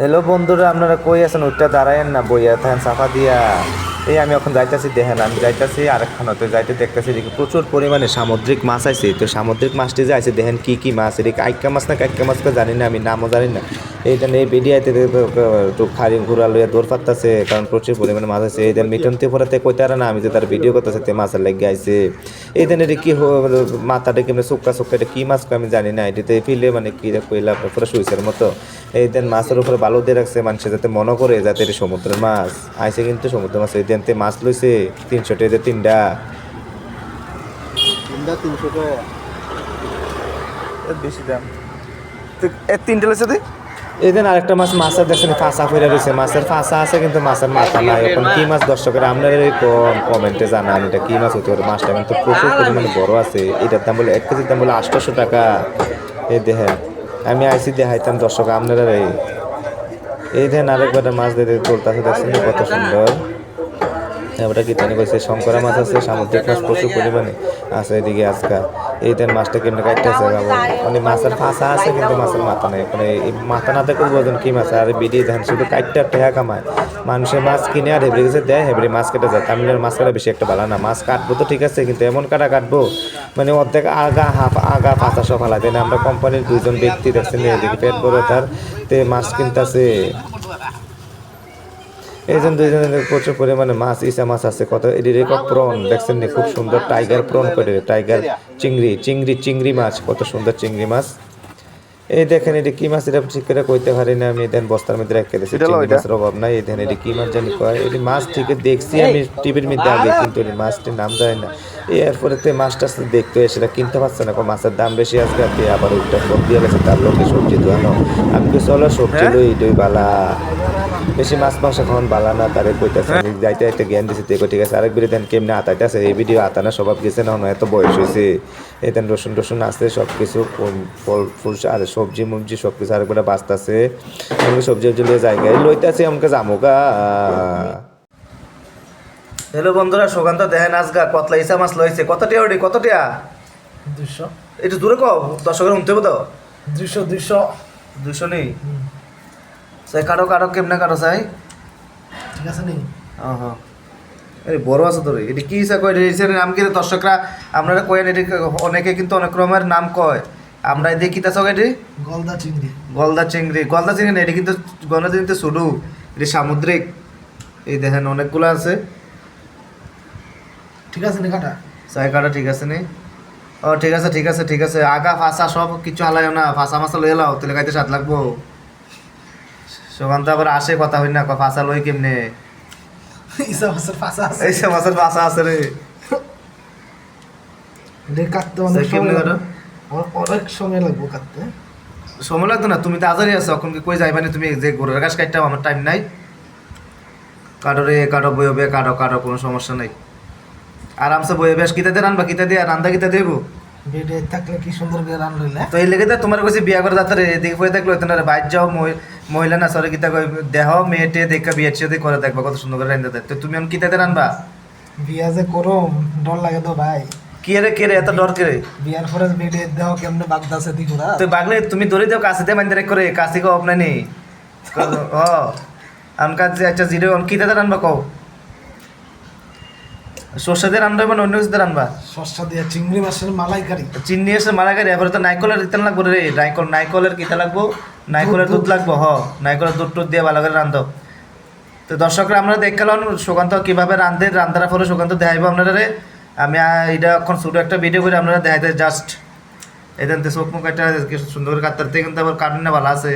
Hello বন্ধুরা, আপনারা কই আছেন? ওইটা দাঁড়ায়েন না, বইয়া থাকেন সাফা দিয়া। এই আমি এখন যাইতেছি, দেখেন, আমি যাইতেছি আরেকখান হতে যাইতে দেখতেছি দেখি প্রচুর পরিমাণে সামুদ্রিক মাছ আছে তো সামুদ্রিক মাছটি যে আছে দেখেন কি কি মাছ এদিকে আইকা মাছ না কাইকা মাছ তো জানি না, আমি নামও জানি না। এইটা এই বেডিয়াতে একটু খারি ঘুরা লইয়া দৌড় পাত্তাছে কারণ প্রচুর পরিমাণে মাছ আছে। এই দেন মিটনতে পড়াতে কইতারা না আমি যে তার ভিডিও করতেছে তে মাছের লেগে আইছে। এই দেন এটা কি হ- মাথাটা কেমন সুক্কা সুক্কা এটা কি মাছ কয় আমি জানি না এটিতে ফিলে মানে কি কইলা পুরো সুইসের মতো। এই দেন মাছের উপরে বালু দিয়ে রাখছে মানুষে যাতে মনে করে যাতে এটা সমুদ্রের মাছ। আইসে কিন্তু সমুদ্রের মাছ এই দেন তে মাছ লইছে তিনশো টাকা তিনটা। তিনটা তিনশো টাকা বেশি দাম। তিনটা লইছে তুই? এই দিন আরেকটা মাছ মাছের দেখছেন ফাঁসা ফিরে রয়েছে। মাছের ফাঁসা আছে কিন্তু মাছের মাথা নাই। এখন কি মাছ দর্শকের আপনার কমেন্টে জানান, এটা কি মাছ হতে পারে? মাছটা কিন্তু প্রচুর পরিমাণে বড় আছে। এটার দাম বলে এক কেজির দাম বলে আটশোশো টাকা। এই দেখেন, আমি আইসি দেখাইতাম দর্শক আপনারা এই। দেখেন আরেকবার মাছ দিয়ে তোলতাছে দেখছেন কত সুন্দর। এবারে কি জানি কইছে, শঙ্করা মাছ আছে, সামুদ্রিক মাছ প্রচুর পরিমাণে আছে এদিকে আজকা এই দেন মাছটা কেমনে কাটতেছে মানে মাছের ফাঁসা আছে কিন্তু মাছের মাথা নেই। মানে এই মাথা না থাকলে বোঝেন কি মাছ। আর বিডি ধান শুধু কাটতে টেহা কামায়। মানুষের মাছ কিনে আর হেবড়ে গেছে দেয় হেবড়ে মাছ কেটে যায়। তামিলের মাছ কাটা বেশি একটা ভালো না। মাছ কাটবো তো ঠিক আছে কিন্তু এমন কাটা কাটবো মানে অর্ধেক আগা হাফ আগা ফাঁসা সব হালা না আমরা কোম্পানির দুজন ব্যক্তি দেখছেন এদিকে পেট বড় তার তে মাছ কিনতেছে। এই জন্য দুইজনের প্রচুর পরিমাণে মাছ ইসা মাছ আছে কত এটি রেকর্ড প্রন দেখছেন খুব সুন্দর টাইগার প্রন করে টাইগার চিংড়ি চিংড়ি চিংড়ি মাছ কত সুন্দর চিংড়ি মাছ। এই দেখেন এটি কি মাছ? এটা ঠিক করে কইতে পারি না আমি দেন বস্তার মধ্যে রেখে দিয়েছি। মাছের অভাব নাই এই দেখেন এটি কি মাছ জানি কয়? এটি মাছ ঠিক দেখছি আমি টিভির মধ্যে আগে কিন্তু এটি মাছটির নাম জানি না। এই এরপরে তো মাছটা আসলে দেখতে হয়, সেটা কিনতে পারছে না কারণ মাছের দাম বেশি আজকে আপনি আবার ওইটা ফোন দিয়ে গেছে তার লোকে সবজি দোয়ানো আমি তো চলো সবজি লই দই বালা। বেশি মাছ মাংস খাওয়ান বালা না তারে কইতাছে আমি যাইতে যাইতে জ্ঞান দিছি দেখো ঠিক আছে আরেক বিরে দেন কেমনে আতাইতেছে? এই ভিডিও আতানা স্বভাব গেছে না এত বয়স হয়েছে এই দেন রসুন টসুন আছে সব কিছু ফল ফুল আর সবজি মুবজি সব কিছু আরেকবার বাঁচতেছে। আমাকে সবজি সবজি লিয়ে জায়গায় লইতাছে আমাকে জামুকা হ্যালো বন্ধুরা সুগন্ধ দেখেন আজগা কতলা ইসা মাছ লইছে। কত টিয়া ওটি? কত টিয়া দুশো একটু দূরে কও দর্শকের শুনতে হবে তো? দুশো দুশো দুশো নেই? সাই কাটো কাটো কেমনে কাটো চাই? ঠিক আছে নি? হ্যাঁ আরে বড় আছে তোর এটি কি হিসাব কয়? নাম কি রে দর্শকরা? আপনারা কয়েন এটি অনেকে কিন্তু অনেক রকমের নাম কয়। আমরা এদিকে কিতা চক এটি? গলদা চিংড়ি। গলদা চিংড়ি। গলদা চিংড়ি না এটি কিন্তু গলদা চিংড়ি শুধু এটি সামুদ্রিক। এই দেখেন অনেকগুলো আছে। ঠিক আছে নি কাটা? চাই কাটা ঠিক আছে নি? ও ঠিক আছে ঠিক আছে ঠিক আছে। আগা ফাঁসা সব কিছু হালাইও না। ফাঁসা মাছা লই এলাও তাহলে খাইতে স্বাদ লাগবো। সুগন্ধ আবার আসে কথা হই না ফাঁসা লই কেমনে? ইসা মাছের পাশা আছে। এই সে ফাঁসা আছে রে। কাটতে কেমনে কাটো? আমার অনেক সময় লাগবে কাটতে সময় লাগতো না তুমি তো আজারি আছো এখন কি কই যাইবা না তুমি যে গরুর গাছ কাটতে আমার টাইম নাই। কাটো রে কাটো বই হবে কাটো কাটো কোনো সমস্যা নাই। আরামসে বই বেশ কিতা দিয়ে রানবা কিতা দিয়ে রান্দা কিতা দেবো বেডে থাকলে কি সুন্দর করে রান লইলে তো এই লেগে তো তোমার কাছে বিয়া করে যাতে এদিকে পড়ে থাকলে হইতো না বাইর যাও মহিলা না সরে কিতা কই দেহ মেয়েটে দেখা বিয়ে সাথে করে দেখবা কত সুন্দর করে রান্দা দেয়। তো তুমি এখন কিতা দিয়ে রানবা? বিয়া যে করো ডর লাগে তো ভাই। কি রে কে রে এত ডর কে রে বিয়ার পরে বেডে দেহ কেমনে বাগদাছে দিগুড়া তো বাগলে তুমি ধরে দাও কাছে দিয়ে মাইন্দারে করে কাছে কো আপনার নেই। ও আনকা যে আচ্ছা জিরো অন কিতা রানবা কও? সর্ষে দিয়ে রান্না মানে অন্য কিছু দিয়ে রানবা? শস্য দিয়া চিংড়ি মাছের মালাইকারি। এসে মারা গেলে এবারে তো নাইকলের দিতে লাগবো রে। নাইকল নাইকলের কিতা লাগবো? নাইকলের দুধ লাগবো হ। নাইকলের দুধ টুধ দিয়ে ভালো করে রান্ধো। তো দর্শকরা আমরা দেখলাম সুকান্ত কীভাবে রান্ধে রান্ধার পরে সুকান্ত দেখাইবো আপনারা রে আমি এটা এখন ছোটো একটা ভিডিও করে আপনারা দেখাইতে জাস্ট এদের চোখ মুখ একটা সুন্দর কাটতে কিন্তু আবার কাটুন না ভালো আছে।